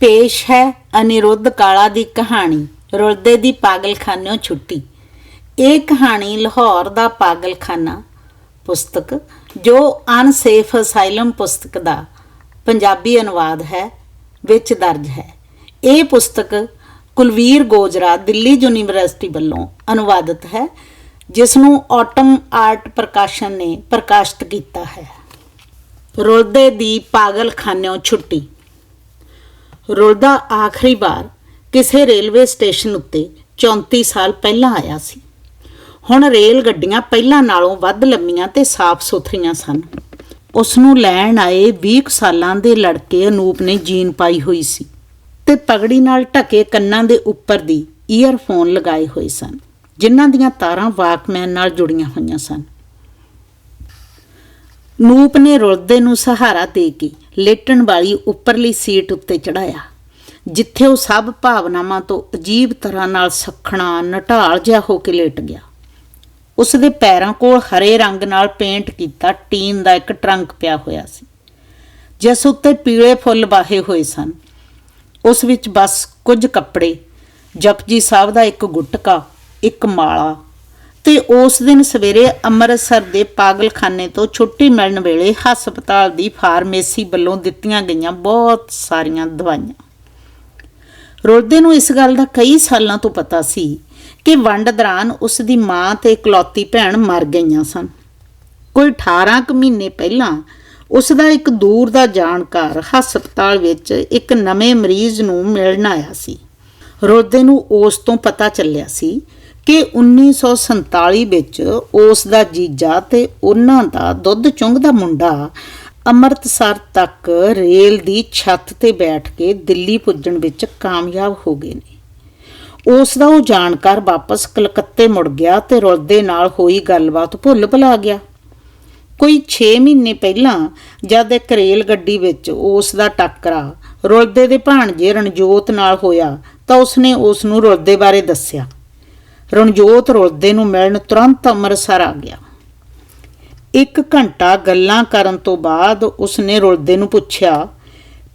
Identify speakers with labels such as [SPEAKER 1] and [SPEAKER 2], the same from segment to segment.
[SPEAKER 1] ਪੇਸ਼ ਹੈ ਅਨਿਰੁੱਧ ਕਾਲਾ ਦੀ ਕਹਾਣੀ, ਰੁਲਦੇ ਦੀ ਪਾਗਲਖਾਨਿਓਂ ਛੁੱਟੀ। ਇਹ ਕਹਾਣੀ ਲਾਹੌਰ ਦਾ ਪਾਗਲਖਾਨਾ ਪੁਸਤਕ, ਜੋ ਅਨਸੇਫ ਅਸਾਈਲਮ ਪੁਸਤਕ ਦਾ ਪੰਜਾਬੀ ਅਨੁਵਾਦ ਹੈ, ਵਿੱਚ ਦਰਜ ਹੈ। ਇਹ ਪੁਸਤਕ ਕੁਲਵੀਰ ਗੋਜਰਾ ਦਿੱਲੀ ਯੂਨੀਵਰਸਿਟੀ ਵੱਲੋਂ ਅਨੁਵਾਦਿਤ ਹੈ ਜਿਸ ਨੂੰ ਆਟਮ ਆਰਟ ਪ੍ਰਕਾਸ਼ਨ ਨੇ ਪ੍ਰਕਾਸ਼ਿਤ ਕੀਤਾ ਹੈ। ਰੁਲਦੇ ਦੀ ਪਾਗਲਖਾਨਿਓਂ ਛੁੱਟੀ। ਰੁਲਦਾ ਆਖਰੀ ਵਾਰ ਕਿਸੇ ਰੇਲਵੇ ਸਟੇਸ਼ਨ ਉੱਤੇ 34 ਸਾਲ ਪਹਿਲਾਂ ਆਇਆ ਸੀ। ਹੁਣ ਰੇਲ ਗੱਡੀਆਂ ਪਹਿਲਾਂ ਨਾਲੋਂ ਵੱਧ ਲੰਮੀਆਂ ਤੇ ਸਾਫ਼ ਸੁਥਰੀਆਂ ਸਨ। ਉਸ ਨੂੰ ਲੈਣ ਆਏ 20 ਕੁ ਸਾਲਾਂ ਦੇ ਲੜਕੇ ਅਨੂਪ ਨੇ ਜੀਨ ਪਾਈ ਹੋਈ ਸੀ ਤੇ ਪਗੜੀ ਨਾਲ ਢਕੇ ਕੰਨਾਂ ਦੇ ਉੱਪਰ ਦੀ ਈਅਰਫੋਨ ਲਗਾਏ ਹੋਏ ਸਨ, ਜਿਨ੍ਹਾਂ ਦੀਆਂ ਤਾਰਾਂ ਵਾਕਮੈਨ ਨਾਲ ਜੁੜੀਆਂ ਹੋਈਆਂ ਸਨ। ਨੂਪ ਨੇ ਰੁਲਦੇ ਨੂੰ ਸਹਾਰਾ ਦੇ ਕੇ ਲੇਟਣ ਵਾਲੀ ਉੱਪਰਲੀ ਸੀਟ ਉੱਤੇ ਚੜਾਇਆ ਜਿੱਥੇ ਉਹ ਸਭ ਭਾਵਨਾਵਾਂ ਤੋਂ ਅਜੀਬ ਤਰ੍ਹਾਂ ਨਾਲ ਸਖਣਾ, ਨਟਾਲ ਜਿਹਾ ਹੋ ਕੇ ਲੇਟ ਗਿਆ। ਉਸ ਦੇ ਪੈਰਾਂ ਕੋਲ ਹਰੇ ਰੰਗ ਨਾਲ ਪੇਂਟ ਕੀਤਾ ਟੀਨ ਦਾ ਇੱਕ ਟਰੰਕ ਪਿਆ ਹੋਇਆ ਸੀ, ਜਿਸ ਉੱਤੇ ਪੀਲੇ ਫੁੱਲ ਬਾਹੇ ਹੋਏ ਸਨ। ਉਸ ਵਿੱਚ ਬਸ ਕੁਝ ਕੱਪੜੇ, ਜਪਜੀ ਸਾਹਿਬ ਦਾ ਇੱਕ ਗੁਟਕਾ, ਇੱਕ ਮਾਲਾ ਤੇ ਉਸ ਦਿਨ ਸਵੇਰੇ ਅੰਮ੍ਰਿਤਸਰ ਦੇ ਪਾਗਲਖਾਨੇ ਤੋਂ ਛੁੱਟੀ ਮਿਲਣ ਵੇਲੇ ਹਸਪਤਾਲ ਦੀ ਫਾਰਮੇਸੀ ਵੱਲੋਂ ਦਿੱਤੀਆਂ ਗਈਆਂ ਬਹੁਤ ਸਾਰੀਆਂ ਦਵਾਈਆਂ। ਰੋਲਦੇ ਨੂੰ ਇਸ ਗੱਲ ਦਾ ਕਈ ਸਾਲਾਂ ਤੋਂ ਪਤਾ ਸੀ ਕਿ ਵੰਡ ਦੌਰਾਨ ਉਸ ਦੀ ਮਾਂ ਤੇ ਇਕਲੌਤੀ ਭੈਣ ਮਰ ਗਈਆਂ ਸਨ। ਕੋਈ 18 ਕੁ ਮਹੀਨੇ ਪਹਿਲਾਂ ਉਸ ਦਾ ਇੱਕ ਦੂਰ ਦਾ ਜਾਣਕਾਰ ਹਸਪਤਾਲ ਵਿੱਚ ਇੱਕ ਨਵੇਂ ਮਰੀਜ਼ ਨੂੰ ਮਿਲਣ ਆਇਆ ਸੀ। ਰੋਦੇ ਨੂੰ ਉਸ ਤੋਂ ਪਤਾ ਚੱਲਿਆ ਸੀ ਕਿ 1947 ਵਿੱਚ ਉਸ ਦਾ ਜੀਜਾ ਤੇ ਉਹਨਾਂ ਦਾ ਦੁੱਧ ਚੁੰਘਦਾ ਮੁੰਡਾ ਅੰਮ੍ਰਿਤਸਰ ਤੱਕ ਰੇਲ ਦੀ ਛੱਤ ਤੇ ਬੈਠ ਕੇ ਦਿੱਲੀ ਪੁੱਜਣ ਵਿੱਚ ਕਾਮਯਾਬ ਹੋ ਗਏ ਨੇ। ਉਸ ਦਾ ਉਹ ਜਾਣਕਾਰ ਵਾਪਸ ਕਲਕੱਤੇ ਮੁੜ ਗਿਆ ਤੇ ਰੁਲਦੇ ਨਾਲ ਹੋਈ ਗੱਲਬਾਤ ਭੁੱਲ ਭੁਲਾ ਗਿਆ। ਕੋਈ 6 ਮਹੀਨੇ ਪਹਿਲਾਂ ਜਦ ਇੱਕ ਰੇਲ ਗੱਡੀ ਵਿੱਚ ਉਸ ਦਾ ਟੱਕਰਾ ਰੁਲਦੇ ਦੇ ਭਾਣਜੇ ਰਣਜੋਤ ਨਾਲ ਹੋਇਆ ਤਾਂ ਉਸਨੇ ਉਸ ਨੂੰ ਰੁਲਦੇ ਬਾਰੇ ਦੱਸਿਆ। ਰਣਜੋਤ ਰੁਲਦੇ ਨੂੰ ਮਿਲਣ ਤੁਰੰਤ ਅੰਮ੍ਰਿਤਸਰ ਆ ਗਿਆ। ਇੱਕ ਘੰਟਾ ਗੱਲਾਂ ਕਰਨ ਤੋਂ ਬਾਅਦ ਉਸਨੇ ਰੁਲਦੇ ਨੂੰ ਪੁੱਛਿਆ,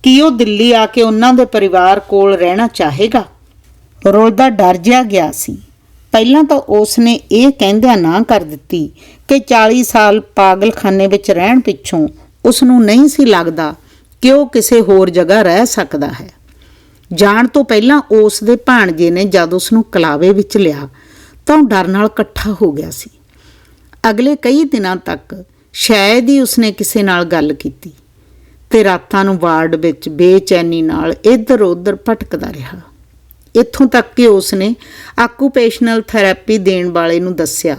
[SPEAKER 1] ਕਿ ਉਹ ਦਿੱਲੀ ਆ ਕੇ ਉਹਨਾਂ ਦੇ ਪਰਿਵਾਰ ਕੋਲ ਰਹਿਣਾ ਚਾਹੇਗਾ? ਰੁਲਦਾ ਡਰ ਜਿਹਾ ਗਿਆ ਸੀ। ਪਹਿਲਾਂ ਤਾਂ ਉਸਨੇ ਇਹ ਕਹਿੰਦਿਆਂ ਨਾ ਕਰ ਦਿੱਤੀ ਕਿ 40 ਸਾਲ ਪਾਗਲਖਾਨੇ ਵਿੱਚ ਰਹਿਣ ਪਿੱਛੋਂ ਉਸ ਨੂੰ ਨਹੀਂ ਸੀ ਲੱਗਦਾ ਕਿ ਉਹ ਕਿਸੇ ਹੋਰ ਜਗ੍ਹਾ ਰਹਿ ਸਕਦਾ ਹੈ। ਜਾਣ ਤੋਂ ਪਹਿਲਾਂ ਉਸ ਦੇ ਭਾਣਜੇ ਨੇ ਜਦ ਉਸ ਨੂੰ ਕਲਾਵੇ ਵਿੱਚ ਲਿਆ ਤਾਂ ਉਹ ਡਰ ਨਾਲ ਇਕੱਠਾ ਹੋ ਗਿਆ ਸੀ। ਅਗਲੇ ਕਈ ਦਿਨਾਂ ਤੱਕ ਸ਼ਾਇਦ ਹੀ ਉਸਨੇ ਕਿਸੇ ਨਾਲ ਗੱਲ ਕੀਤੀ ਤੇ ਰਾਤਾਂ ਨੂੰ ਵਾਰਡ ਵਿੱਚ ਬੇਚੈਨੀ ਨਾਲ ਇੱਧਰ-ਉੱਧਰ ਭਟਕਦਾ ਰਿਹਾ। ਇੱਥੋਂ ਤੱਕ ਕਿ ਉਸਨੇ ਆਕੂਪੇਸ਼ਨਲ ਥੈਰੇਪੀ ਦੇਣ ਵਾਲੇ ਨੂੰ ਦੱਸਿਆ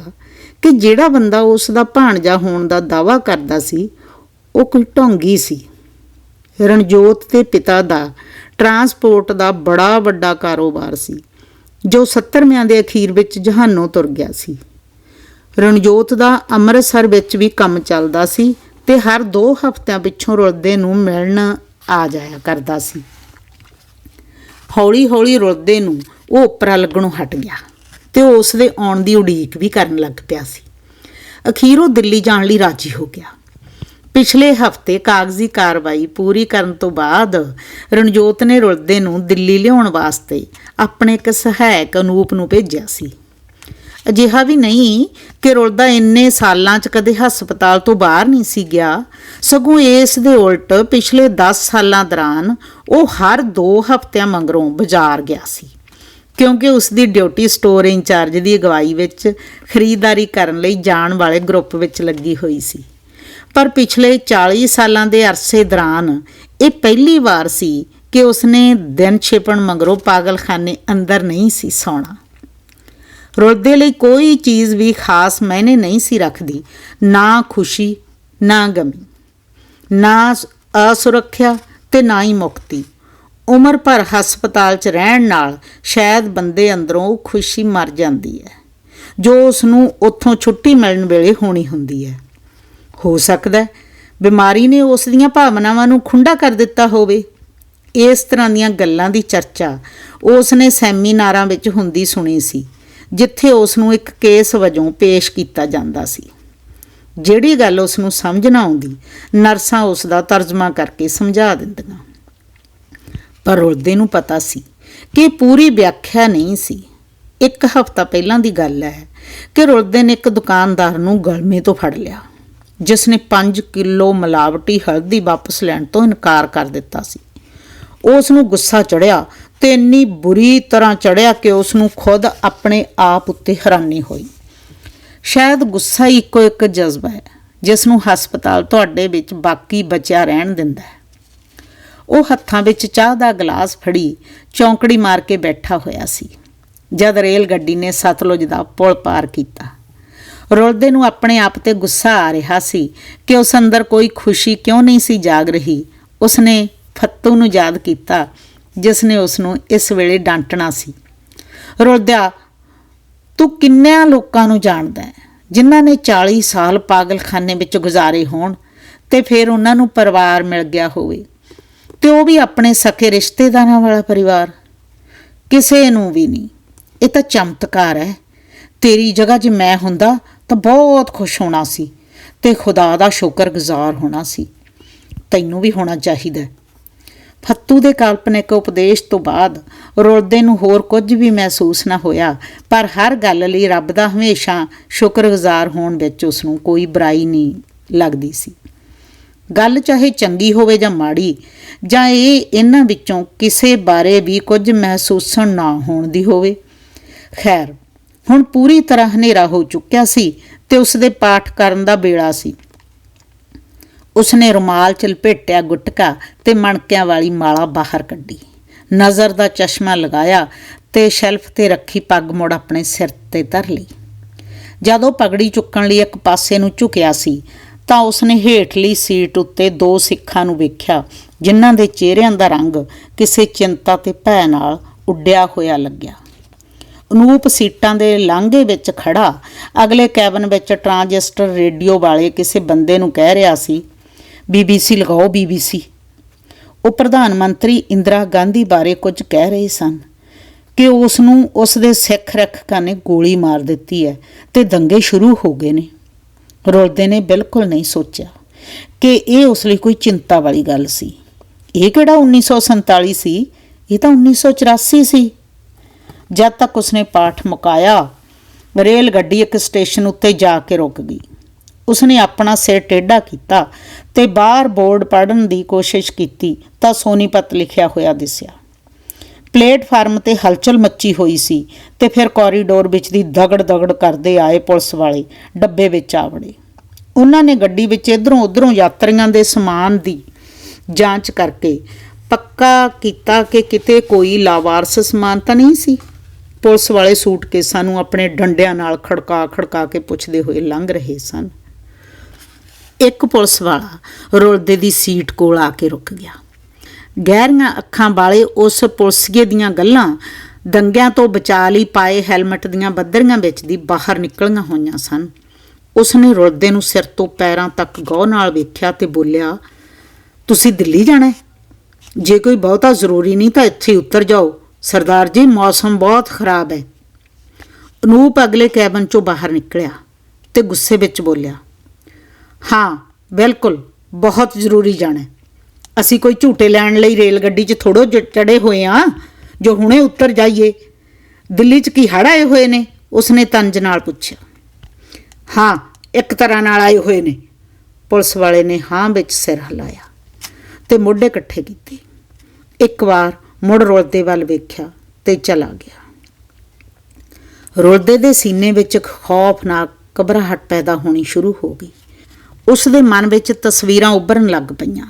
[SPEAKER 1] ਕਿ ਜਿਹੜਾ ਬੰਦਾ ਉਸ ਦਾ ਭਾਣਜਾ ਹੋਣ ਦਾ ਦਾਵਾ ਕਰਦਾ ਸੀ, ਉਹ ਕੋਈ ਢੋਂਗੀ ਸੀ। ਰਣਜੋਤ ਦੇ ਪਿਤਾ ਦਾ ਟਰਾਂਸਪੋਰਟ ਦਾ ਬੜਾ ਵੱਡਾ ਕਾਰੋਬਾਰ ਸੀ। ਜੋ 70ਵਿਆਂ ਦੇ ਅਖੀਰ ਵਿੱਚ ਜਹਾਨੋਂ ਤੁਰ ਗਿਆ ਸੀ। ਰਣਜੋਤ ਦਾ ਅੰਮ੍ਰਿਤਸਰ ਵਿੱਚ ਵੀ ਕੰਮ ਚੱਲਦਾ ਸੀ ਤੇ ਹਰ 2 ਹਫ਼ਤਿਆਂ ਪਿੱਛੋਂ ਰੁਲਦੇ ਨੂੰ ਮਿਲਣ ਆ ਜਾਇਆ ਕਰਦਾ ਸੀ। ਹੌਲੀ-ਹੌਲੀ ਰੁਲਦੇ ਨੂੰ ਉਹ ਉੱਪਰਾ ਲੱਗਣੋਂ ਹਟ ਗਿਆ ਤੇ ਉਹ ਉਸ ਦੇ ਆਉਣ ਦੀ ਉਡੀਕ ਵੀ ਕਰਨ ਲੱਗ ਪਿਆ ਸੀ। ਅਖੀਰ ਉਹ ਦਿੱਲੀ ਜਾਣ ਲਈ ਰਾਜੀ ਹੋ ਗਿਆ। ਪਿਛਲੇ ਹਫ਼ਤੇ ਕਾਗਜ਼ੀ ਕਾਰਵਾਈ ਪੂਰੀ ਕਰਨ ਤੋਂ ਬਾਅਦ ਰਣਜੋਤ ਨੇ ਰੁਲਦੇ ਨੂੰ ਦਿੱਲੀ ਲਿਆਉਣ ਵਾਸਤੇ ਆਪਣੇ ਇੱਕ ਸਹਾਇਕ ਅਨੂਪ ਨੂੰ ਭੇਜਿਆ ਸੀ। ਅਜਿਹਾ ਵੀ ਨਹੀਂ ਕਿ ਰੁਲਦਾ ਇੰਨੇ ਸਾਲਾਂ 'ਚ ਕਦੇ ਹਸਪਤਾਲ ਤੋਂ ਬਾਹਰ ਨਹੀਂ ਸੀ ਗਿਆ, ਸਗੋਂ ਇਸ ਦੇ ਉਲਟ ਪਿਛਲੇ 10 ਸਾਲਾਂ ਦੌਰਾਨ ਉਹ ਹਰ 2 ਹਫ਼ਤਿਆਂ ਮੰਗਰੋਂ ਬਾਜ਼ਾਰ ਗਿਆ ਸੀ। ਕਿਉਂਕਿ ਉਸ ਦੀ ਡਿਊਟੀ ਸਟੋਰ ਇੰਚਾਰਜ ਦੀ ਅਗਵਾਈ ਵਿੱਚ ਖਰੀਦਦਾਰੀ ਕਰਨ ਲਈ ਜਾਣ ਵਾਲੇ ਗਰੁੱਪ ਵਿੱਚ ਲੱਗੀ ਹੋਈ ਸੀ। ਪਰ ਪਿਛਲੇ 40 ਸਾਲਾਂ ਦੇ ਅਰਸੇ ਦੌਰਾਨ ਇਹ ਪਹਿਲੀ ਵਾਰ ਸੀ ਕਿ ਉਸਨੇ ਦਿਨ ਛਿਪਣ ਮਗਰੋਂ ਪਾਗਲਖਾਨੇ ਅੰਦਰ ਨਹੀਂ ਸੀ ਸੌਣਾ। ਰੁੱਦੇ ਲਈ ਕੋਈ ਚੀਜ਼ ਵੀ ਖਾਸ ਮਾਇਨੇ ਨਹੀਂ ਸੀ ਰੱਖਦੀ। ਨਾ ਖੁਸ਼ੀ, ਨਾ ਗਮੀ, ਨਾ ਅਸੁਰੱਖਿਆ ਤੇ ਨਾ ਹੀ ਮੁਕਤੀ। ਉਮਰ ਭਰ ਹਸਪਤਾਲ 'ਚ ਰਹਿਣ ਨਾਲ ਸ਼ਾਇਦ ਬੰਦੇ ਅੰਦਰੋਂ ਉਹ ਖੁਸ਼ੀ ਮਰ ਜਾਂਦੀ ਹੈ। ਜੋ ਉਸ ਨੂੰ ਉੱਥੋਂ ਛੁੱਟੀ ਮਿਲਣ ਵੇਲੇ ਹੋਣੀ ਹੁੰਦੀ ਹੈ। ਹੋ ਸਕਦਾ ਬਿਮਾਰੀ ਨੇ ਉਸ ਦੀਆਂ ਭਾਵਨਾਵਾਂ ਨੂੰ ਖੁੰਡਾ ਕਰ ਦਿੱਤਾ ਹੋਵੇ। ਇਸ ਤਰ੍ਹਾਂ ਦੀਆਂ ਗੱਲਾਂ ਦੀ ਚਰਚਾ ਉਸ ਨੇ ਸੈਮੀਨਾਰਾਂ ਵਿੱਚ ਹੁੰਦੀ ਸੁਣੀ ਸੀ, ਜਿੱਥੇ ਉਸ ਨੂੰ ਇੱਕ ਕੇਸ ਵਜੋਂ ਪੇਸ਼ ਕੀਤਾ ਜਾਂਦਾ ਸੀ। ਜਿਹੜੀ ਗੱਲ ਉਸ ਨੂੰ ਸਮਝ ਨਾ ਆਉਂਦੀ, ਨਰਸਾਂ ਉਸ ਦਾ ਤਰਜਮਾ ਕਰਕੇ ਸਮਝਾ ਦਿੰਦੀਆਂ। ਪਰ ਰੁਲਦੇ ਨੂੰ ਪਤਾ ਸੀ ਕਿ ਪੂਰੀ ਵਿਆਖਿਆ ਨਹੀਂ ਸੀ। ਇੱਕ ਹਫ਼ਤਾ ਪਹਿਲਾਂ ਦੀ ਗੱਲ ਹੈ ਕਿ ਰੁਲਦੇ ਨੇ ਇੱਕ ਦੁਕਾਨਦਾਰ ਨੂੰ ਗਲਮੇ ਤੋਂ ਫੜ ਲਿਆ। ਜਿਸ ਨੇ 5 ਕਿਲੋ ਮਿਲਾਵਟੀ ਹਲਦੀ ਵਾਪਸ ਲੈਣ ਤੋਂ ਇਨਕਾਰ ਕਰ ਦਿੱਤਾ ਸੀ। ਉਸ ਨੂੰ ਗੁੱਸਾ ਚੜਿਆ ਤੇ ਇੰਨੀ ਬੁਰੀ ਤਰ੍ਹਾਂ ਚੜਿਆ ਕਿ ਉਸ ਨੂੰ ਖੁਦ ਆਪਣੇ ਆਪ ਉੱਤੇ ਹੈਰਾਨੀ ਹੋਈ। ਸ਼ਾਇਦ ਗੁੱਸਾ ਹੀ ਇੱਕੋ ਇੱਕ ਜਜ਼ਬਾ ਹੈ ਜਿਸ ਨੂੰ ਹਸਪਤਾਲ ਤੁਹਾਡੇ ਵਿੱਚ ਬਾਕੀ ਬਚਿਆ ਰਹਿਣ ਦਿੰਦਾ ਹੈ। ਉਹ ਹੱਥਾਂ ਵਿੱਚ ਚਾਹ ਦਾ ਗਲਾਸ ਫੜੀ ਚੌਂਕੜੀ ਮਾਰ ਕੇ ਬੈਠਾ ਹੋਇਆ ਸੀ, ਜਦ ਰੇਲ ਗੱਡੀ ਨੇ ਸਤਲੁਜ ਦਾ ਪੁਲ ਪਾਰ ਕੀਤਾ। ਰੁਲਦੇ ਨੂੰ ਆਪਣੇ ਆਪ ਤੇ ਗੁੱਸਾ ਆ ਰਿਹਾ ਸੀ ਕਿ ਉਸ ਅੰਦਰ ਕੋਈ ਖੁਸ਼ੀ ਕਿਉਂ ਨਹੀਂ ਸੀ ਜਾਗ ਰਹੀ। ਉਸਨੇ ਫੱਤੂ ਨੂੰ ਯਾਦ ਕੀਤਾ ਜਿਸ ਨੇ ਉਸ ਨੂੰ ਇਸ ਵੇਲੇ ਡਾਂਟਣਾ ਸੀ। ਰੁਲਦਿਆ, ਤੂੰ ਕਿੰਨਿਆਂ ਲੋਕਾਂ ਨੂੰ ਜਾਣਦਾ ਹੈ? ਜਿਨ੍ਹਾਂ ਨੇ 40 ਸਾਲ ਪਾਗਲਖਾਨੇ ਵਿੱਚ ਗੁਜ਼ਾਰੇ ਹੋਣ ਤੇ ਫਿਰ ਉਹਨਾਂ ਨੂੰ ਪਰਿਵਾਰ ਮਿਲ ਗਿਆ ਹੋਵੇ? ਤੇ ਉਹ ਵੀ ਆਪਣੇ ਸਕੇ ਰਿਸ਼ਤੇਦਾਰਾਂ ਵਾਲਾ ਪਰਿਵਾਰ? ਕਿਸੇ ਨੂੰ ਵੀ ਨਹੀਂ। ਇਹ ਤਾਂ ਚਮਤਕਾਰ ਹੈ। ਤੇਰੀ ਜਗ੍ਹਾ 'ਚ ਮੈਂ ਹੁੰਦਾ ਤਾਂ ਬਹੁਤ ਖੁਸ਼ ਹੋਣਾ ਸੀ ਤੇ ਖੁਦਾ ਦਾ ਸ਼ੁਕਰਗੁਜ਼ਾਰ ਹੋਣਾ ਸੀ। ਤੈਨੂੰ ਵੀ ਹੋਣਾ ਚਾਹੀਦਾ ਫੱਤੂ ਦੇ ਕਾਲਪਨਿਕ ਉਪਦੇਸ਼ ਤੋਂ ਬਾਅਦ ਰੁਲਦੇ ਨੂੰ ਹੋਰ ਕੁਝ ਵੀ ਮਹਿਸੂਸ ਨਾ ਹੋਇਆ, ਪਰ ਹਰ ਗੱਲ ਲਈ ਰੱਬ ਦਾ ਹਮੇਸ਼ਾ ਸ਼ੁਕਰਗੁਜ਼ਾਰ ਹੋਣ ਵਿੱਚ ਉਸ ਨੂੰ ਕੋਈ ਬੁਰਾਈ ਨਹੀਂ ਲੱਗਦੀ ਸੀ। ਗੱਲ ਚਾਹੇ ਚੰਗੀ ਹੋਵੇ ਜਾਂ ਮਾੜੀ, ਜਾਂ ਇਹ ਇਹਨਾਂ ਵਿੱਚੋਂ ਕਿਸੇ ਬਾਰੇ ਵੀ ਕੁਝ ਮਹਿਸੂਸਣ ਨਾ ਹੋਣ ਦੀ ਹੋਵੇ। ਖੈਰ ਹੁਣ ਪੂਰੀ ਤਰ੍ਹਾਂ ਹਨੇਰਾ ਹੋ ਚੁੱਕਿਆ ਸੀ ਤੇ ਉਸ ਦੇ ਪਾਠ ਕਰਨ ਦਾ ਵੇਲਾ ਸੀ। ਉਸਨੇ ਰੁਮਾਲ ਚ ਲਪੇਟਿਆ ਗੁਟਕਾ ਤੇ ਮਣਕਿਆਂ ਵਾਲੀ ਮਾਲਾ ਬਾਹਰ ਕੱਢੀ। ਨਜ਼ਰ ਦਾ ਚਸ਼ਮਾ ਲਗਾਇਆ ਤੇ ਸ਼ੈਲਫ ਤੇ ਰੱਖੀ ਪੱਗ ਮੁੜ ਆਪਣੇ ਸਿਰ ਤੇ ਧਰ ਲਈ। ਜਦੋਂ ਪਗੜੀ ਚੁੱਕਣ ਲਈ ਇੱਕ ਪਾਸੇ ਨੂੰ ਝੁਕਿਆ ਸੀ, ਤਾਂ ਉਸਨੇ ਹੇਠਲੀ ਸੀਟ ਉੱਤੇ ਦੋ ਸਿੱਖਾਂ ਨੂੰ ਵੇਖਿਆ, ਜਿਨ੍ਹਾਂ ਦੇ ਚਿਹਰਿਆਂ ਦਾ ਰੰਗ ਕਿਸੇ ਚਿੰਤਾ ਤੇ ਭੈ ਨਾਲ ਉੱਡਿਆ ਹੋਇਆ ਲੱਗਿਆ। ਅਨੂਪ ਸੀਟਾਂ ਦੇ ਲਾਂਘੇ ਵਿੱਚ ਖੜਾ। ਅਗਲੇ ਕੈਬਨ ਵਿੱਚ ਟਰਾਂਜਿਸਟਰ ਰੇਡੀਓ ਵਾਲੇ ਕਿਸੇ ਬੰਦੇ ਨੂੰ ਕਹਿ ਰਿਹਾ ਸੀ, ਬੀਬੀਸੀ ਲਗਾਓ, ਬੀਬੀਸੀ। ਉਹ ਪ੍ਰਧਾਨ ਮੰਤਰੀ ਇੰਦਰਾ ਗਾਂਧੀ ਬਾਰੇ ਕੁਝ ਕਹਿ ਰਹੇ ਸਨ ਕਿ ਉਸ ਨੂੰ ਉਸ ਦੇ ਸਿੱਖ ਰੱਖਕਾਂ ਨੇ ਗੋਲੀ ਮਾਰ ਦਿੱਤੀ ਹੈ ਤੇ ਦੰਗੇ ਸ਼ੁਰੂ ਹੋ ਗਏ ਨੇ। ਰੋਲਦੇ ਨੇ ਬਿਲਕੁਲ ਨਹੀਂ ਸੋਚਿਆ ਕਿ ਇਹ ਉਸ ਲਈ ਕੋਈ ਚਿੰਤਾ ਵਾਲੀ ਗੱਲ ਸੀ। ਇਹ ਕਿਹੜਾ 1947 ਸੀ ਇਹ ਤਾਂ 1984 ਸੀ। ਜਦ ਤੱਕ ਉਸਨੇ ਪਾਠ ਮੁਕਾਇਆ ਰੇਲ ਗੱਡੀ ਇੱਕ ਸਟੇਸ਼ਨ ਉੱਤੇ ਜਾ ਕੇ ਰੁਕ ਗਈ। ਉਸਨੇ ਆਪਣਾ ਸਿਰ ਟੇਢਾ ਕੀਤਾ ਤੇ ਬਾਹਰ ਬੋਰਡ ਪੜ੍ਹਨ ਦੀ ਕੋਸ਼ਿਸ਼ ਕੀਤੀ ਤਾਂ ਸੋਨੀਪਤ ਲਿਖਿਆ ਹੋਇਆ ਦਿਸਿਆ। ਪਲੇਟਫਾਰਮ ਤੇ ਹਲਚਲ ਮੱਚੀ ਹੋਈ ਸੀ ਤੇ ਫਿਰ ਕੋਰੀਡੋਰ ਵਿੱਚ ਦੀ ਦਗੜ ਦਗੜ ਕਰਦੇ ਆਏ ਪੁਲਿਸ ਵਾਲੇ ਡੱਬੇ ਵਿੱਚ ਆਵੜੇ ਉਹਨਾਂ ਨੇ ਗੱਡੀ ਵਿੱਚ ਇਧਰੋਂ ਉਧਰੋਂ ਯਾਤਰੀਆਂ ਦੇ ਸਮਾਨ ਦੀ ਜਾਂਚ ਕਰਕੇ ਪੱਕਾ ਕੀਤਾ ਕਿ ਕਿਤੇ ਕੋਈ ਲਾਵਾਰਸ ਸਮਾਨ ਤਾਂ ਨਹੀਂ ਸੀ। ਪੁਲਿਸ ਵਾਲੇ ਸੂਟ ਕੇ ਸਾਨੂੰ ਆਪਣੇ ਡੰਡਿਆਂ ਨਾਲ ਖੜਕਾ ਖੜਕਾ ਕੇ ਪੁੱਛਦੇ ਹੋਏ ਲੰਘ ਰਹੇ ਸਨ। ਇੱਕ ਪੁਲਿਸ ਵਾਲਾ ਰੁਲਦੇ ਦੀ ਸੀਟ ਕੋਲ ਆ ਕੇ ਰੁਕ ਗਿਆ। ਗਹਿਰੀਆਂ ਅੱਖਾਂ ਵਾਲੇ ਉਸ ਪੁਲਸੀਏ ਦੀਆਂ ਗੱਲਾਂ ਦੰਗਿਆਂ ਤੋਂ ਬਚਾ ਲਈ ਪਾਏ ਹੈਲਮਟ ਦੀਆਂ ਬੱਦਰੀਆਂ ਵਿੱਚ ਦੀ ਬਾਹਰ ਨਿਕਲੀਆਂ ਹੋਈਆਂ ਸਨ। ਉਸਨੇ ਰੁਲਦੇ ਨੂੰ ਸਿਰ ਤੋਂ ਪੈਰਾਂ ਤੱਕ ਗੌਰ ਨਾਲ ਵੇਖਿਆ ਤੇ ਬੋਲਿਆ, ਤੁਸੀਂ ਦਿੱਲੀ ਜਾਣਾ ਹੈ? ਜੇ ਕੋਈ ਬਹੁਤਾ ਜ਼ਰੂਰੀ ਨਹੀਂ ਤਾਂ ਇੱਥੇ ਹੀ ਉਤਰ ਜਾਓ। ਸਰਦਾਰ ਜੀ, ਮੌਸਮ ਬਹੁਤ ਖਰਾਬ ਹੈ। ਅਨੂਪ ਅਗਲੇ ਕੈਬਨ ਚੋਂ ਬਾਹਰ ਨਿਕਲਿਆ ਤੇ ਗੁੱਸੇ ਵਿੱਚ ਬੋਲਿਆ, ਹਾਂ, ਬਿਲਕੁਲ, ਬਹੁਤ ਜ਼ਰੂਰੀ ਜਾਣਾ ਅਸੀਂ ਕੋਈ ਝੂਟੇ ਲੈਣ ਲਈ ਰੇਲ ਗੱਡੀ 'ਚ ਥੋੜੋ ਚੜੇ ਹੋਏ ਆ ਜੋ ਹੁਣੇ ਉੱਤਰ ਜਾਈਏ। ਦਿੱਲੀ 'ਚ ਕੀ ਹੜ ਆਏ ਹੋਏ ਨੇ? ਉਸਨੇ ਤੰਜ ਨਾਲ ਪੁੱਛਿਆ। ਹਾਂ, ਇੱਕ ਤਰ੍ਹਾਂ ਨਾਲ ਆਏ ਹੋਏ ਨੇ। ਪੁਲਿਸ ਵਾਲੇ ਨੇ ਹਾਂ ਵਿੱਚ ਸਿਰ ਹਿਲਾਇਆ ਤੇ ਮੋਢੇ ਇਕੱਠੇ ਕੀਤੇ। ਇੱਕ ਵਾਰ ਮੁੜ ਰੁਲਦੇ ਵੱਲ ਵੇਖਿਆ ਤੇ ਚਲਾ ਗਿਆ। ਰੁਲਦੇ ਦੇ ਸੀਨੇ ਵਿੱਚ ਇੱਕ ਖੌਫਨਾਕ ਘਬਰਾਹਟ ਪੈਦਾ ਹੋਣੀ ਸ਼ੁਰੂ ਹੋ ਗਈ। ਉਸ ਦੇ ਮਨ ਵਿੱਚ ਤਸਵੀਰਾਂ ਉੱਭਰਨ ਲੱਗ ਪਈਆਂ।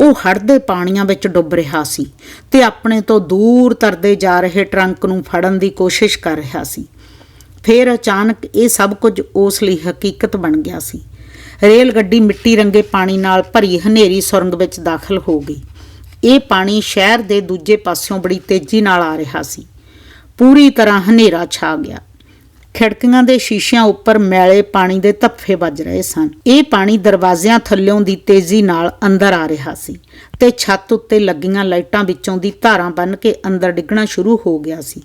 [SPEAKER 1] ਉਹ ਹੜਦੇ ਪਾਣੀਆਂ ਵਿੱਚ ਡੁੱਬ ਰਿਹਾ ਸੀ ਤੇ ਆਪਣੇ ਤੋਂ ਦੂਰ ਤਰਦੇ ਜਾ ਰਹੇ ਟਰੰਕ ਨੂੰ ਫੜਨ ਦੀ ਕੋਸ਼ਿਸ਼ ਕਰ ਰਿਹਾ ਸੀ। ਫਿਰ ਅਚਾਨਕ ਇਹ ਸਭ ਕੁਝ ਉਸ ਲਈ ਹਕੀਕਤ ਬਣ ਗਿਆ ਸੀ। ਰੇਲ ਗੱਡੀ ਮਿੱਟੀ ਰੰਗੇ ਪਾਣੀ ਨਾਲ ਭਰੀ ਹਨੇਰੀ ਸੁਰੰਗ ਵਿੱਚ ਦਾਖਲ ਹੋ ਗਈ। ਇਹ ਪਾਣੀ ਸ਼ਹਿਰ ਦੇ ਦੂਜੇ ਪਾਸਿਓਂ ਬੜੀ ਤੇਜ਼ੀ ਨਾਲ ਆ ਰਿਹਾ ਸੀ। ਪੂਰੀ ਤਰ੍ਹਾਂ ਹਨੇਰਾ ਛਾ ਗਿਆ। ਖਿੜਕੀਆਂ ਦੇ ਸ਼ੀਸ਼ਿਆਂ ਉੱਪਰ ਮੈਲੇ ਪਾਣੀ ਦੇ ਧੱਫੇ ਵੱਜ ਰਹੇ ਸਨ। ਇਹ ਪਾਣੀ ਦਰਵਾਜ਼ਿਆਂ ਥੱਲਿਓਂ ਦੀ ਤੇਜ਼ੀ ਨਾਲ ਅੰਦਰ ਆ ਰਿਹਾ ਸੀ ਤੇ ਛੱਤ ਉੱਤੇ ਲੱਗੀਆਂ ਲਾਈਟਾਂ ਵਿੱਚੋਂ ਦੀ ਧਾਰਾਂ ਬਨ ਕੇ ਅੰਦਰ ਡਿੱਗਣਾ ਸ਼ੁਰੂ ਹੋ ਗਿਆ ਸੀ।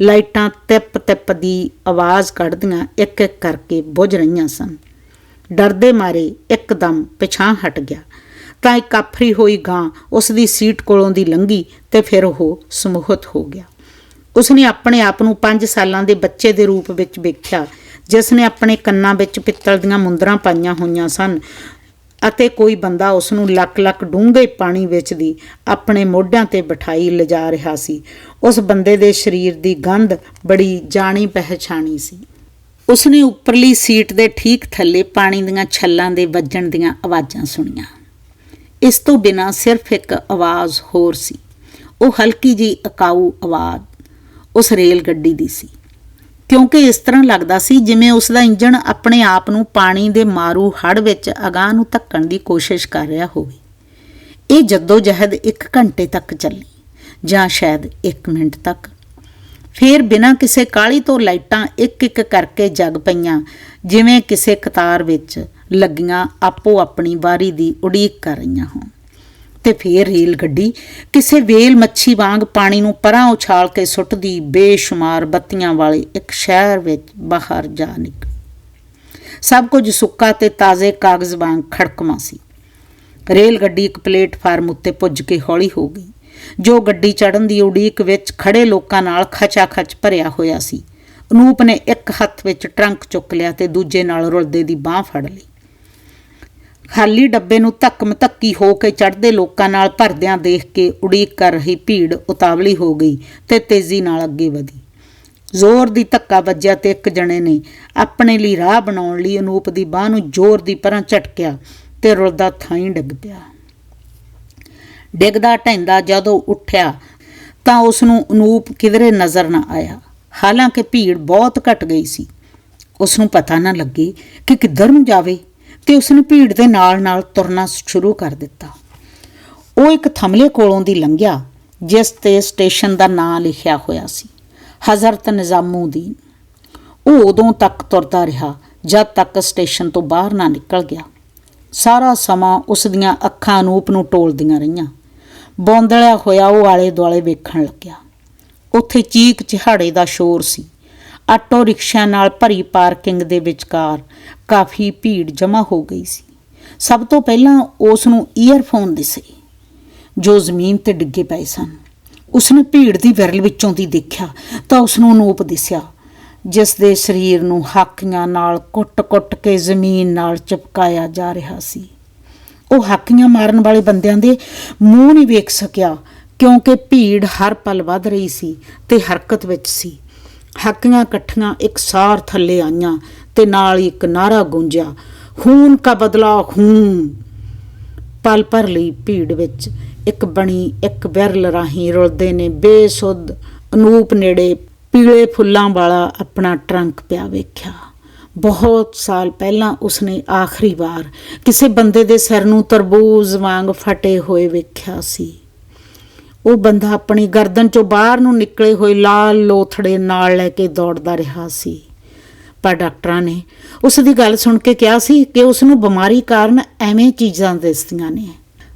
[SPEAKER 1] ਲਾਈਟਾਂ ਤਿਪ ਤਿਪ ਦੀ ਆਵਾਜ਼ ਕੱਢਦੀਆਂ ਇੱਕ ਇੱਕ ਕਰਕੇ ਬੁਝ ਰਹੀਆਂ ਸਨ। ਡਰਦੇ ਮਾਰੇ ਇੱਕਦਮ ਪਿਛਾਂ ਹਟ ਗਿਆ। ਤਾਂ ਇੱਕ ਆਫਰੀ ਹੋਈ ਗਾਂ ਉਸ ਦੀ ਸੀਟ ਕੋਲੋਂ ਦੀ ਲੰਗੀ ਤੇ ਫਿਰ ਉਹ ਸਮੂਹਤ ਹੋ ਗਿਆ। ਉਸਨੇ ਆਪਣੇ ਆਪ ਨੂੰ 5 ਸਾਲਾਂ ਦੇ ਬੱਚੇ ਦੇ ਰੂਪ ਵਿੱਚ ਵੇਖਿਆ, ਜਿਸ ਨੇ ਆਪਣੇ ਕੰਨਾਂ ਵਿੱਚ ਪਿੱਤਲ ਦੀਆਂ ਮੁੰਦਰਾਂ ਪਾਈਆਂ ਹੋਈਆਂ ਸਨ ਅਤੇ ਕੋਈ ਬੰਦਾ ਉਸ ਨੂੰ ਲੱਕ ਲੱਕ ਡੂੰਘੇ ਪਾਣੀ ਵਿੱਚ ਦੀ ਆਪਣੇ ਮੋਢਿਆਂ ਤੇ ਬਿਠਾਈ ਲਿਜਾ ਰਿਹਾ ਸੀ। ਉਸ ਬੰਦੇ ਦੇ ਸਰੀਰ ਦੀ ਗੰਧ ਬੜੀ ਜਾਣੀ ਪਹਿਚਾਣੀ ਸੀ। ਉਸਨੇ ਉੱਪਰਲੀ ਸੀਟ ਦੇ ਠੀਕ ਥੱਲੇ ਪਾਣੀ ਦੀਆਂ ਛੱਲਾਂ ਦੇ ਵੱਜਣ ਦੀਆਂ ਆਵਾਜ਼ਾਂ ਸੁਣੀਆਂ। ਇਸ ਤੋਂ ਬਿਨਾ ਸਿਰਫ ਇੱਕ ਆਵਾਜ਼ ਹੋਰ ਸੀ। ਉਹ ਹਲਕੀ ਜੀ ਅਕਾਊ ਆਵਾਜ਼ ਉਸ ਰੇਲ ਗੱਡੀ ਦੀ ਸੀ। ਕਿਉਂਕਿ ਇਸ ਤਰ੍ਹਾਂ ਲੱਗਦਾ ਸੀ ਜਿਵੇਂ ਉਸ ਦਾ ਇੰਜਣ ਆਪਣੇ ਆਪ ਨੂੰ ਪਾਣੀ ਦੇ ਮਾਰੂ ਹੜ ਵਿੱਚ ਅਗਾਹ ਨੂੰ ਧੱਕਣ ਦੀ ਕੋਸ਼ਿਸ਼ ਕਰ ਰਿਹਾ ਹੋਵੇ। ਇਹ ਜਹਿਦ ਇੱਕ ਘੰਟੇ ਤੱਕ ਚੱਲੀ ਜਾਂ ਸ਼ਾਇਦ 1 ਮਿੰਟ ਤੱਕ। ਫਿਰ ਬਿਨਾਂ ਕਿਸੇ ਕਾਲੀ ਤੋਂ ਲਾਈਟਾਂ ਇੱਕ ਇੱਕ ਕਰਕੇ ਜਗ ਪਈਆਂ, ਜਿਵੇਂ ਕਿਸੇ ਕਤਾਰ ਵਿੱਚ ਲੱਗੀਆਂ ਆਪੋ ਆਪਣੀ ਵਾਰੀ ਦੀ ਉਡੀਕ ਕਰ ਰਹੀਆਂ ਹੋਣ। ਤੇ ਫੇਰ ਰੇਲ ਗੱਡੀ ਕਿਸੇ ਵੇਲ ਮੱਛੀ ਵਾਂਗ ਪਾਣੀ ਨੂੰ ਪਰਾਂ ਉਛਾਲ ਕੇ ਸੁੱਟਦੀ ਬੇਸ਼ੁਮਾਰ ਬੱਤੀਆਂ ਵਾਲੇ ਇੱਕ ਸ਼ਹਿਰ ਵਿੱਚ ਬਾਹਰ ਜਾ ਨਿਕਲੀ। ਸਭ ਕੁਝ ਸੁੱਕਾ ਤੇ ਤਾਜ਼ੇ ਕਾਗਜ਼ ਵਾਂਗ ਖੜਕਮਾ ਸੀ। ਰੇਲ ਗੱਡੀ ਇੱਕ ਪਲੇਟਫਾਰਮ ਉੱਤੇ ਪੁੱਜ ਕੇ ਹੌਲੀ ਹੋ ਗਈ, ਜੋ ਗੱਡੀ ਚੜਨ ਦੀ ਉਡੀਕ ਵਿੱਚ ਖੜੇ ਲੋਕਾਂ ਨਾਲ ਖਚਾ ਖਚ ਭਰਿਆ ਹੋਇਆ ਸੀ। ਅਨੂਪ ਨੇ ਇੱਕ ਹੱਥ ਵਿੱਚ ਟਰੰਕ ਚੁੱਕ ਲਿਆ ਤੇ ਦੂਜੇ ਨਾਲ ਰੁਲਦੇ ਦੀ ਬਾਹ ਫੜ ਲਈ। ਖਾਲੀ ਡੱਬੇ ਨੂੰ ਧੱਕ ਮਤੱਕੀ ਹੋ ਕੇ ਚੜਦੇ ਲੋਕਾਂ ਨਾਲ ਭਰਦਿਆਂ ਦੇਖ ਕੇ ਉਡੀਕ ਕਰ ਰਹੀ ਭੀੜ ਉਤਾਵਲੀ ਹੋ ਗਈ ਤੇ ਤੇਜ਼ੀ ਨਾਲ ਅੱਗੇ ਵਧੀ। ਜ਼ੋਰ ਦੀ ਧੱਕਾ ਵੱਜਿਆ ਤੇ ਇੱਕ ਜਣੇ ਨੇ ਆਪਣੇ ਲਈ ਰਾਹ ਬਣਾਉਣ ਲਈ ਅਨੂਪ ਦੀ ਬਾਹ ਨੂੰ ਜ਼ੋਰ ਦੀ ਪਰਾਂ ਝਟਕਿਆ ਤੇ ਰੁਲਦਾ ਥਾਈਂ ਡਿੱਗ ਪਿਆ। ਡਿੱਗਦਾ ਢੈਂਦਾ ਜਦੋਂ ਉੱਠਿਆ ਤਾਂ ਉਸ ਨੂੰ ਅਨੂਪ ਕਿਧਰੇ ਨਜ਼ਰ ਨਾ ਆਇਆ। ਹਾਲਾਂਕਿ ਭੀੜ ਬਹੁਤ ਘਟ ਗਈ ਸੀ। ਉਸ ਨੂੰ ਪਤਾ ਨਾ ਲੱਗੇ ਕਿ ਕਿੱਧਰ ਨੂੰ ਜਾਵੇ। ਤੇ ਉਸ ਨੇ ਭੀੜ ਦੇ ਨਾਲ-ਨਾਲ ਤੁਰਨਾ ਸ਼ੁਰੂ ਕਰ ਦਿੱਤਾ। ਉਹ ਇੱਕ ਥਮਲੇ ਕੋਲੋਂ ਦੀ ਲੰਘਿਆ, ਜਿਸ ਤੇ ਸਟੇਸ਼ਨ ਦਾ ਨਾਂ ਲਿਖਿਆ ਹੋਇਆ ਸੀ, ਹਜ਼ਰਤ ਨਿਜ਼ਾਮੂਦੀਨ। ਉਹ ਉਦੋਂ ਤੱਕ ਤੁਰਦਾ ਰਿਹਾ, ਜਦ ਤੱਕ ਸਟੇਸ਼ਨ ਤੋਂ ਬਾਹਰ ਨਾ ਨਿਕਲ ਗਿਆ। ਸਾਰਾ ਸਮਾਂ ਉਸ ਦੀਆਂ ਅੱਖਾਂ ਅਨੂਪ ਨੂੰ ਟੋਲਦੀਆਂ ਰਹੀਆਂ। ਬੌਂਦਲਿਆ ਹੋਇਆ ਉਹ ਆਲੇ ਦੁਆਲੇ ਵੇਖਣ ਲੱਗਿਆ। ਉੱਥੇ ਚੀਕ ਚਿਹਾੜੇ ਦਾ ਸ਼ੋਰ ਸੀ। ਆਟੋ ਰਿਕਸ਼ਿਆਂ ਨਾਲ ਭਰੀ ਪਾਰਕਿੰਗ ਦੇ ਵਿਚਕਾਰ ਕਾਫੀ ਭੀੜ ਜਮ੍ਹਾਂ ਹੋ ਗਈ ਸੀ। ਸਭ ਤੋਂ ਪਹਿਲਾਂ ਉਸ ਨੂੰ ਈਅਰਫੋਨ ਦਿਸੇ, ਜੋ ਜ਼ਮੀਨ ਤੇ ਡਿੱਗੇ ਪਏ ਸਨ। ਉਸਨੇ ਭੀੜ ਦੀ ਵਿਰਲ ਵਿੱਚੋਂ ਦੀ ਦੇਖਿਆ ਤਾਂ ਉਸ ਨੂੰ ਅਨੂਪ ਦਿਸਿਆ, ਜਿਸ ਦੇ ਸਰੀਰ ਨੂੰ ਹਾਕੀਆਂ ਨਾਲ ਕੁੱਟ-ਕੁੱਟ ਕੇ ਜ਼ਮੀਨ ਨਾਲ ਚਿਪਕਾਇਆ ਜਾ ਰਿਹਾ ਸੀ। ਉਹ ਹਾਕੀਆਂ ਮਾਰਨ ਵਾਲੇ ਬੰਦਿਆਂ ਦੇ ਮੂੰਹ ਨਹੀਂ ਵੇਖ ਸਕਿਆ, ਕਿਉਂਕਿ ਭੀੜ ਹਰ ਪਲ ਵੱਧ ਰਹੀ ਸੀ ਤੇ ਹਰਕਤ ਵਿੱਚ ਸੀ। ਹਾਕੀਆਂ ਇਕੱਠੀਆਂ ਇੱਕ ਸਾਰ ਥੱਲੇ ਆਈਆਂ ਤੇ ਨਾਲ ਹੀ ਇੱਕ ਨਾਰਾ ਗੂੰਜਿਆ, ਖੂਨ ਕਾ ਬਦਲਾ ਖੂਨ। ਪਲ ਪਰ ਲਈ ਭੀੜ ਵਿੱਚ ਇੱਕ ਬਣੀ, ਇੱਕ ਵਿਰਲ ਰਾਹੀਂ ਰੁਲਦੇ ਨੇ ਬੇਸੁੱਧ, ਅਨੂਪ ਨੇੜੇ ਪੀਲੇ ਫੁੱਲਾਂ ਵਾਲਾ ਆਪਣਾ ਟਰੰਕ ਪਿਆ ਵੇਖਿਆ। ਬਹੁਤ ਸਾਲ ਪਹਿਲਾਂ ਉਸਨੇ ਆਖਰੀ ਵਾਰ ਕਿਸੇ ਬੰਦੇ ਦੇ ਸਿਰ ਨੂੰ ਤਰਬੂਜ਼ ਵਾਂਗ ਫਟੇ ਹੋਏ ਵੇਖਿਆ ਸੀ। ਉਹ ਬੰਦਾ ਆਪਣੀ ਗਰਦਨ ਚੋਂ ਬਾਹਰ ਨੂੰ ਨਿਕਲੇ ਹੋਏ ਲਾਲ ਲੋਥੜੇ ਨਾਲ ਲੈ ਕੇ ਦੌੜਦਾ ਰਿਹਾ ਸੀ। ਪਰ ਡਾਕਟਰਾਂ ਨੇ ਉਸ ਦੀ ਗੱਲ ਸੁਣ ਕੇ ਕਿਹਾ ਸੀ ਕਿ ਉਸ ਨੂੰ ਬਿਮਾਰੀ ਕਾਰਨ ਐਵੇਂ ਚੀਜ਼ਾਂ ਦਿਸਦੀਆਂ ਨੇ।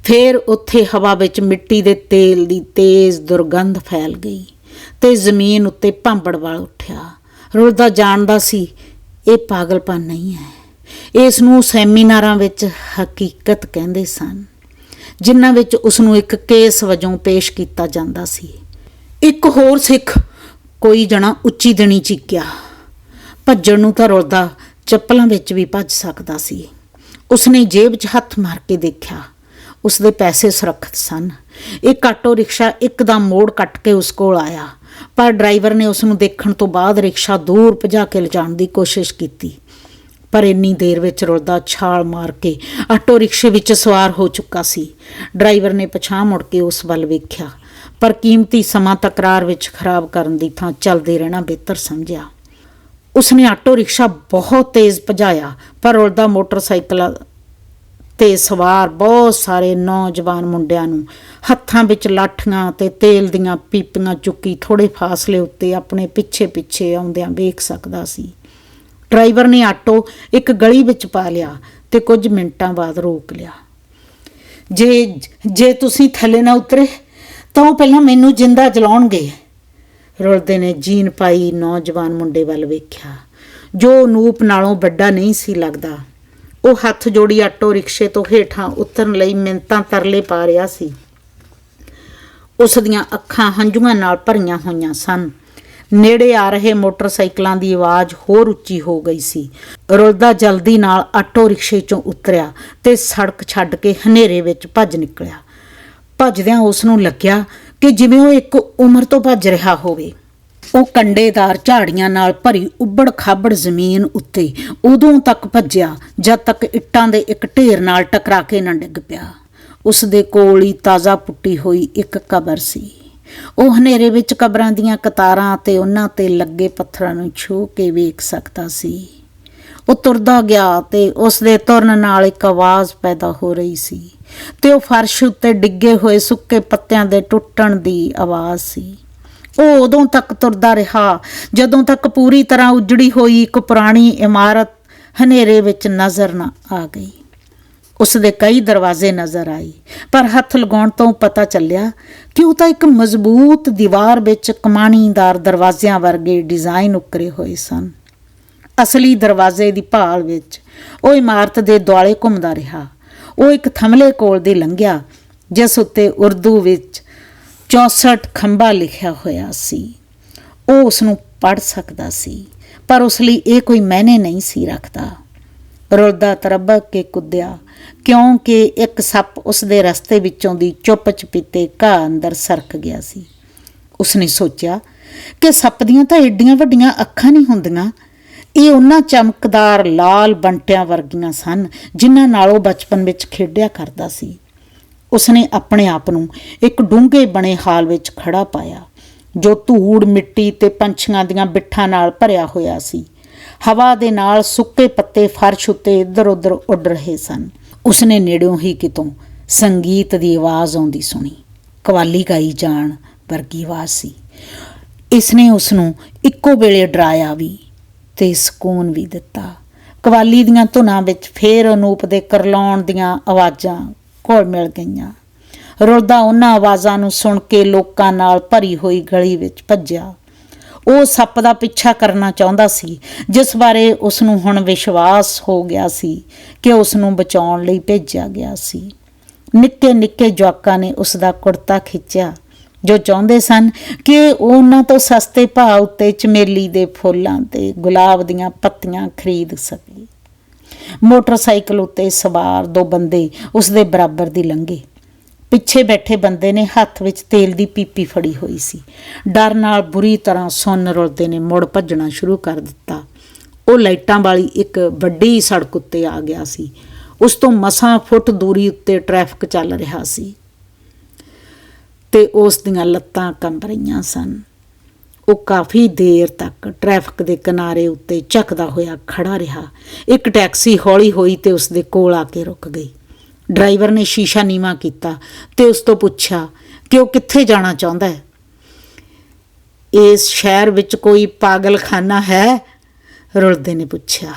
[SPEAKER 1] ਫਿਰ ਉੱਥੇ ਹਵਾ ਵਿੱਚ ਮਿੱਟੀ ਦੇ ਤੇਲ ਦੀ ਤੇਜ਼ ਦੁਰਗੰਧ ਫੈਲ ਗਈ ਤੇ ਜ਼ਮੀਨ ਉੱਤੇ ਭਾਂਬੜ ਵਾਲ ਉੱਠਿਆ। ਰੁਲਦਾ ਜਾਣਦਾ ਸੀ, ਇਹ ਪਾਗਲਪਨ ਨਹੀਂ ਹੈ। ਇਸ ਨੂੰ ਸੈਮੀਨਾਰਾਂ ਵਿੱਚ ਹਕੀਕਤ ਕਹਿੰਦੇ ਸਨ। ਜਿਨ੍ਹਾਂ ਵਿੱਚ ਉਸ ਨੂੰ ਇੱਕ ਕੇਸ ਵਜੋਂ ਪੇਸ਼ ਕੀਤਾ ਜਾਂਦਾ ਸੀ। ਇੱਕ ਹੋਰ ਸਿੱਖ ਕੋਈ ਜਣਾ ਉੱਚੀ ਦਣੀ ਚੀਕਿਆ। ਭੱਜਣ ਨੂੰ ਤਾਂ ਰੁਲਦਾ, ਚੱਪਲਾਂ ਵਿੱਚ ਵੀ ਭੱਜ ਸਕਦਾ ਸੀ। ਉਸਨੇ ਜੇਬ 'ਚ ਹੱਥ ਮਾਰ ਕੇ ਦੇਖਿਆ। ਉਸਦੇ ਪੈਸੇ ਸੁਰੱਖਿਅਤ ਸਨ। ਇੱਕ ਆਟੋ ਰਿਕਸ਼ਾ ਇੱਕਦਮ ਮੋੜ ਕੱਟ ਕੇ ਉਸ ਕੋਲ ਆਇਆ। ਪਰ ਡਰਾਈਵਰ ਨੇ ਉਸ ਨੂੰ ਦੇਖਣ ਤੋਂ ਬਾਅਦ ਰਿਕਸ਼ਾ ਦੂਰ ਭਜਾ ਕੇ ਲਿਜਾਣ ਦੀ ਕੋਸ਼ਿਸ਼ ਕੀਤੀ। ਪਰ ਇੰਨੀ ਦੇਰ ਵਿੱਚ ਰੁਲਦਾ ਛਾਲ ਮਾਰ ਕੇ ਆਟੋ ਰਿਕਸ਼ੇ ਵਿੱਚ ਸਵਾਰ ਹੋ ਚੁੱਕਾ ਸੀ। ਡਰਾਈਵਰ ਨੇ ਪਛਾਣ ਮੁੜ ਕੇ ਉਸ ਵੱਲ ਵੇਖਿਆ। ਪਰ ਕੀਮਤੀ ਸਮਾਂ ਤਕਰਾਰ ਵਿੱਚ ਖਰਾਬ ਕਰਨ ਦੀ ਥਾਂ ਚੱਲਦੇ ਰਹਿਣਾ ਬਿਹਤਰ ਸਮਝਿਆ। ਉਸਨੇ ਆਟੋ ਰਿਕਸ਼ਾ ਬਹੁਤ ਤੇਜ਼ ਭਜਾਇਆ, ਪਰ ਰੁਲਦਾ ਮੋਟਰਸਾਈਕਲ ਤੇ ਸਵਾਰ ਬਹੁਤ ਸਾਰੇ ਨੌਜਵਾਨ ਮੁੰਡਿਆਂ ਨੂੰ ਹੱਥਾਂ ਵਿੱਚ ਲਾਠੀਆਂ ਤੇ ਤੇਲ ਦੀਆਂ ਪੀਪੀਆਂ ਚੁੱਕੀ ਥੋੜੇ ਫਾਸਲੇ ਉੱਤੇ ਆਪਣੇ ਪਿੱਛੇ ਪਿੱਛੇ ਆਉਂਦਿਆਂ ਵੇਖ ਸਕਦਾ ਸੀ। ਡਰਾਈਵਰ ਨੇ ਆਟੋ ਇੱਕ ਗਲੀ ਵਿੱਚ ਪਾ ਲਿਆ ਤੇ ਕੁਝ ਮਿੰਟਾਂ ਬਾਅਦ ਰੋਕ ਲਿਆ। ਜੇ ਜੇ ਤੁਸੀਂ ਥੱਲੇ ਨਾ ਉਤਰੇ, ਤਾਂ ਉਹ ਪਹਿਲਾਂ ਮੈਨੂੰ ਜਿੰਦਾ ਜਲਾਉਣਗੇ। ਰੁਲਦੇ ਨੇ ਜੀਨ ਪਾਈ ਨੌਜਵਾਨ ਮੁੰਡੇ ਵੱਲ ਵੇਖਿਆ। ਜੋ ਨੂਪ ਨਾਲੋਂ ਵੱਡਾ ਨਹੀਂ ਸੀ ਲੱਗਦਾ। ਉਹ ਹੱਥ ਜੋੜੀ ਆਟੋ ਰਿਕਸ਼ੇ ਤੋਂ ਹੇਠਾਂ ਉਤਰਨ ਲਈ ਮਿੰਤਾਂ ਤਰਲੇ ਪਾ ਰਿਹਾ ਸੀ। ਉਸ ਦੀਆਂ ਅੱਖਾਂ ਹੰਝੂਆਂ ਨਾਲ ਭਰੀਆਂ ਹੋਈਆਂ ਸਨ। ਨੇੜੇ ਆ ਰਹੇ ਮੋਟਰਸਾਈਕਲਾਂ ਦੀ ਆਵਾਜ਼ ਹੋਰ ਉੱਚੀ ਹੋ ਗਈ ਸੀ। ਰੁਲਦਾ ਜਲਦੀ ਨਾਲ ਆਟੋ ਰਿਕਸ਼ੇ ਚੋਂ ਉਤਰਿਆ ਤੇ ਸੜਕ ਛੱਡ ਕੇ ਹਨੇਰੇ ਵਿੱਚ ਭੱਜ ਨਿਕਲਿਆ। ਭੱਜਦਿਆਂ ਉਸ ਨੂੰ ਲੱਗਿਆ ਕਿ ਜਿਵੇਂ ਉਹ ਇੱਕ ਉਮਰ ਤੋਂ ਭੱਜ ਰਿਹਾ ਹੋਵੇ। ਉਹ ਕੰਡੇਦਾਰ ਝਾੜੀਆਂ ਨਾਲ ਭਰੀ ਉੱਬੜ ਖਾਬੜ ਜ਼ਮੀਨ ਉੱਤੇ ਉਦੋਂ ਤੱਕ ਭੱਜਿਆ, ਜਦ ਤੱਕ ਇੱਟਾਂ ਦੇ ਇੱਕ ਢੇਰ ਨਾਲ ਟਕਰਾ ਕੇ ਨਾ ਡਿੱਗ ਪਿਆ। ਉਸ ਦੇ ਕੋਲ ਹੀ ਤਾਜ਼ਾ ਪੁੱਟੀ ਹੋਈ ਇੱਕ ਕਬਰ ਸੀ। ਉਹ ਹਨੇਰੇ ਵਿੱਚ ਕਬਰਾਂ ਦੀਆਂ ਕਤਾਰਾਂ ਤੇ ਉਹਨਾਂ ਤੇ ਲੱਗੇ ਪੱਥਰਾਂ ਨੂੰ ਛੂਹ ਕੇ ਵੇਖ ਸਕਦਾ ਸੀ। ਉਹ ਤੁਰਦਾ ਗਿਆ ਤੇ ਉਸ ਦੇ ਤੁਰਨ ਨਾਲ ਇੱਕ ਆਵਾਜ਼ ਪੈਦਾ ਹੋ ਰਹੀ ਸੀ ਤੇ ਉਹ ਫਰਸ਼ ਉੱਤੇ ਡਿੱਗੇ ਹੋਏ ਸੁੱਕੇ ਪੱਤਿਆਂ ਦੇ ਟੁੱਟਣ ਦੀ ਆਵਾਜ਼ ਸੀ। ਉਹ ਉਦੋਂ ਤੱਕ ਤੁਰਦਾ ਰਿਹਾ ਜਦੋਂ ਤੱਕ ਪੂਰੀ ਤਰ੍ਹਾਂ ਉਜੜੀ ਹੋਈ ਇੱਕ ਪੁਰਾਣੀ ਇਮਾਰਤ ਹਨੇਰੇ ਵਿੱਚ ਨਜ਼ਰ ਨਾ ਆ ਗਈ। ਉਸ ਦੇ ਕਈ ਦਰਵਾਜ਼ੇ ਨਜ਼ਰ ਆਏ, ਪਰ ਹੱਥ ਲਗਾਉਣ ਤੋਂ ਪਤਾ ਚੱਲਿਆ ਕਿ ਉਹ ਤਾਂ ਇੱਕ ਮਜ਼ਬੂਤ ਦੀਵਾਰ ਵਿੱਚ ਕਮਾਣੀਦਾਰ ਦਰਵਾਜ਼ਿਆਂ ਵਰਗੇ ਡਿਜ਼ਾਈਨ ਉੱਕਰੇ ਹੋਏ ਸਨ। ਅਸਲੀ ਦਰਵਾਜ਼ੇ ਦੀ ਭਾਲ ਵਿੱਚ ਉਹ ਇਮਾਰਤ ਦੇ ਦੁਆਲੇ ਘੁੰਮਦਾ ਰਿਹਾ। ਉਹ ਇੱਕ ਥਮਲੇ ਕੋਲ ਦੀ ਲੰਘਿਆ, ਜਿਸ ਉੱਤੇ ਉਰਦੂ ਵਿੱਚ 64 ਖੰਭਾ ਲਿਖਿਆ ਹੋਇਆ ਸੀ। ਉਹ ਉਸ ਨੂੰ ਪੜ੍ਹ ਸਕਦਾ ਸੀ, ਪਰ ਉਸ ਲਈ ਇਹ ਕੋਈ ਮੈਨੇ ਨਹੀਂ ਸੀ ਰੱਖਦਾ। ਰੁਲਦਾ ਤਰਬਕ ਕੇ ਕੁੱਦਿਆ ਕਿਉਂਕਿ ਇੱਕ ਸੱਪ ਉਸ ਦੇ ਰਸਤੇ ਵਿੱਚੋਂ ਦੀ ਚੁੱਪ ਚਪੀਤੇ ਘਾਹ ਅੰਦਰ ਸਰਕ ਗਿਆ ਸੀ। ਉਸਨੇ ਸੋਚਿਆ ਕਿ ਸੱਪ ਦੀਆਂ ਤਾਂ ਏਡੀਆਂ ਵੱਡੀਆਂ ਅੱਖਾਂ ਨਹੀਂ ਹੁੰਦੀਆਂ। ਇਹ ਉਹਨਾਂ ਚਮਕਦਾਰ ਲਾਲ ਬੰਟਿਆਂ ਵਰਗੀਆਂ ਸਨ, ਜਿਨ੍ਹਾਂ ਨਾਲ ਉਹ ਬਚਪਨ ਵਿੱਚ ਖੇਡਿਆ ਕਰਦਾ ਸੀ। ਉਸਨੇ ਆਪਣੇ ਆਪ ਨੂੰ ਇੱਕ ਡੂੰਘੇ ਬਣੇ ਹਾਲ ਵਿੱਚ ਖੜਾ ਪਾਇਆ, ਜੋ ਧੂੜ ਮਿੱਟੀ ਤੇ ਪੰਛੀਆਂ ਦੀਆਂ ਬਿੱਠਾਂ ਨਾਲ ਭਰਿਆ ਹੋਇਆ ਸੀ। ਹਵਾ ਦੇ ਨਾਲ ਸੁੱਕੇ ਪੱਤੇ ਫਰਸ਼ ਉੱਤੇ ਇੱਧਰ-ਉੱਧਰ ਉੱਡ ਰਹੇ ਸਨ। ਉਸਨੇ ਨੇੜਿਓਂ ਹੀ ਕਿਤੋਂ ਸੰਗੀਤ ਦੀ ਆਵਾਜ਼ ਆਉਂਦੀ ਸੁਣੀ। ਕਵਾਲੀ ਗਾਈ ਜਾਣ ਵਰਗੀ ਆਵਾਜ਼ ਸੀ। ਇਸਨੇ ਉਸ ਨੂੰ ਇੱਕੋ ਵੇਲੇ ਡਰਾਇਆ ਵੀ ਤੇ ਸਕੂਨ ਵੀ ਦਿੱਤਾ। ਕਵਾਲੀ ਦੀਆਂ ਧੁਨਾਂ ਵਿੱਚ ਫੇਰ ਅਨੂਪ ਦੇ ਕਰਲਾਉਣ ਦੀਆਂ ਆਵਾਜ਼ਾਂ ਘੋਲ ਮਿਲ ਗਈਆਂ। ਰੁਲਦਾ ਉਹਨਾਂ ਆਵਾਜ਼ਾਂ ਨੂੰ ਸੁਣ ਕੇ ਲੋਕਾਂ ਨਾਲ ਭਰੀ ਹੋਈ ਗਲੀ ਵਿੱਚ ਭੱਜਿਆ। ਉਹ ਸੱਪ ਦਾ ਪਿੱਛਾ ਕਰਨਾ ਚਾਹੁੰਦਾ ਸੀ, ਜਿਸ ਬਾਰੇ ਉਸ ਨੂੰ ਹੁਣ ਵਿਸ਼ਵਾਸ ਹੋ ਗਿਆ ਸੀ ਕਿ ਉਸ ਨੂੰ ਬਚਾਉਣ ਲਈ ਭੇਜਿਆ ਗਿਆ ਸੀ। ਨਿੱਕੇ ਨਿੱਕੇ ਜਵਾਕਾਂ ਨੇ ਉਸ ਦਾ ਕੁੜਤਾ ਖਿੱਚਿਆ, ਜੋ ਚਾਹੁੰਦੇ ਸਨ ਕਿ ਉਹਨਾਂ ਤੋਂ ਸਸਤੇ ਭਾਅ ਉੱਤੇ ਚਮੇਲੀ ਦੇ ਫੁੱਲਾਂ ਤੇ ਗੁਲਾਬ ਦੀਆਂ ਪੱਤੀਆਂ ਖਰੀਦ ਸਕੇ ਮੋਟਰਸਾਈਕਲ ਉੱਤੇ ਸਵਾਰ ਦੋ ਬੰਦੇ ਉਸ ਦੇ ਬਰਾਬਰ ਦੀ ਲੰਘੇ। ਪਿੱਛੇ ਬੈਠੇ ਬੰਦੇ ਨੇ ਹੱਥ ਵਿੱਚ ਤੇਲ ਦੀ ਪੀਪੀ ਫੜੀ ਹੋਈ ਸੀ। ਡਰ ਨਾਲ ਬੁਰੀ ਤਰ੍ਹਾਂ ਸੁੰਨ ਰੁਲਦੇ ਨੇ, ਮੁੜ ਭੱਜਣਾ ਸ਼ੁਰੂ ਕਰ ਦਿੱਤਾ। ਉਹ ਲਾਈਟਾਂ ਵਾਲੀ ਇੱਕ ਵੱਡੀ ਸੜਕ ਉੱਤੇ ਆ ਗਿਆ ਸੀ। ਉਸ ਤੋਂ ਮਸਾਂ ਫੁੱਟ ਦੂਰੀ ਉੱਤੇ ਟ੍ਰੈਫਿਕ ਚੱਲ ਰਿਹਾ ਸੀ ਤੇ ਉਸ ਦੀਆਂ ਲੱਤਾਂ ਕੰਬ ਰਹੀਆਂ ਸਨ। ਉਹ ਕਾਫੀ ਦੇਰ ਤੱਕ ਟ੍ਰੈਫਿਕ ਦੇ ਕਿਨਾਰੇ ਉੱਤੇ ਝਕਦਾ ਹੋਇਆ ਖੜਾ ਰਿਹਾ। ਇੱਕ ਟੈਕਸੀ ਹੌਲੀ ਹੋਈ ਤੇ ਉਸ ਦੇ ਕੋਲ ਆ ਕੇ ਰੁਕ ਗਈ। ਡਰਾਈਵਰ ਨੇ ਸ਼ੀਸ਼ਾ ਨੀਵਾ ਕੀਤਾ ਤੇ ਉਸ ਤੋਂ ਪੁੱਛਿਆ ਕਿ ਉਹ ਕਿੱਥੇ ਜਾਣਾ ਚਾਹੁੰਦਾ ਹੈ? ਇਸ ਸ਼ਹਿਰ ਵਿੱਚ ਕੋਈ ਪਾਗਲਖਾਨਾ ਹੈ? ਰੁਲਦੇ ਨੇ ਪੁੱਛਿਆ।